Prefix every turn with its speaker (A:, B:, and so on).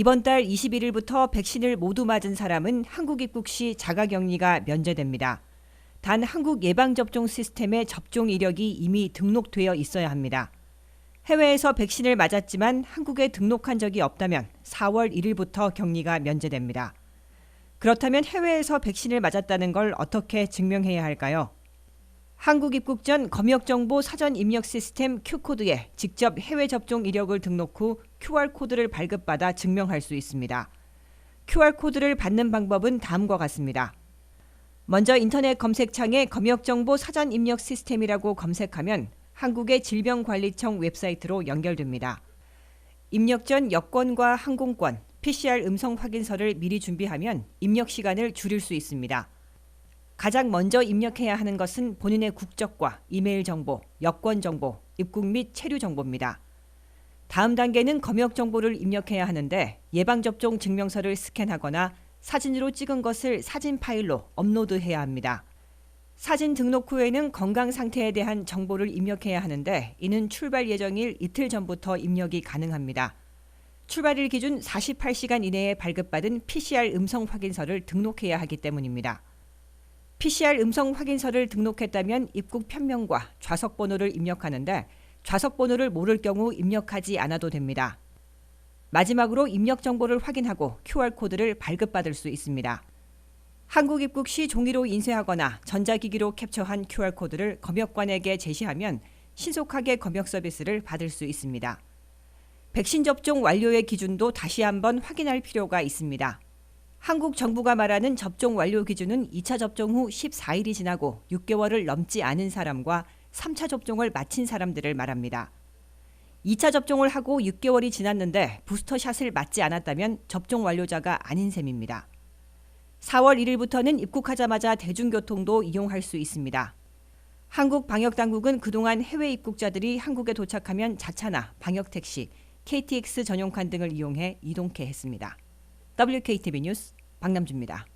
A: 이번 달 21일부터 백신을 모두 맞은 사람은 한국 입국 시 자가격리가 면제됩니다. 단 한국 예방접종 시스템의 접종 이력이 이미 등록되어 있어야 합니다. 해외에서 백신을 맞았지만 한국에 등록한 적이 없다면 4월 1일부터 격리가 면제됩니다. 그렇다면 해외에서 백신을 맞았다는 걸 어떻게 증명해야 할까요? 한국 입국 전 검역 정보 사전 입력 시스템 Q코드에 직접 해외 접종 이력을 등록 후 QR코드를 발급받아 증명할 수 있습니다. QR코드를 받는 방법은 다음과 같습니다. 먼저 인터넷 검색창에 검역 정보 사전 입력 시스템이라고 검색하면 한국의 질병관리청 웹사이트로 연결됩니다. 입력 전 여권과 항공권, PCR 음성 확인서를 미리 준비하면 입력 시간을 줄일 수 있습니다. 가장 먼저 입력해야 하는 것은 본인의 국적과 이메일 정보, 여권 정보, 입국 및 체류 정보입니다. 다음 단계는 검역 정보를 입력해야 하는데 예방접종 증명서를 스캔하거나 사진으로 찍은 것을 사진 파일로 업로드해야 합니다. 사진 등록 후에는 건강 상태에 대한 정보를 입력해야 하는데 이는 출발 예정일 이틀 전부터 입력이 가능합니다. 출발일 기준 48시간 이내에 발급받은 PCR 음성 확인서를 등록해야 하기 때문입니다. PCR 음성 확인서를 등록했다면 입국 편명과 좌석 번호를 입력하는데 좌석 번호를 모를 경우 입력하지 않아도 됩니다. 마지막으로 입력 정보를 확인하고 QR코드를 발급받을 수 있습니다. 한국 입국 시 종이로 인쇄하거나 전자기기로 캡처한 QR코드를 검역관에게 제시하면 신속하게 검역 서비스를 받을 수 있습니다. 백신 접종 완료의 기준도 다시 한번 확인할 필요가 있습니다. 한국 정부가 말하는 접종 완료 기준은 2차 접종 후 14일이 지나고 6개월을 넘지 않은 사람과 3차 접종을 마친 사람들을 말합니다. 2차 접종을 하고 6개월이 지났는데 부스터샷을 맞지 않았다면 접종 완료자가 아닌 셈입니다. 4월 1일부터는 입국하자마자 대중교통도 이용할 수 있습니다. 한국 방역당국은 그동안 해외 입국자들이 한국에 도착하면 자차나 방역택시, KTX 전용칸 등을 이용해 이동케 했습니다. WKTV 뉴스 박남주입니다.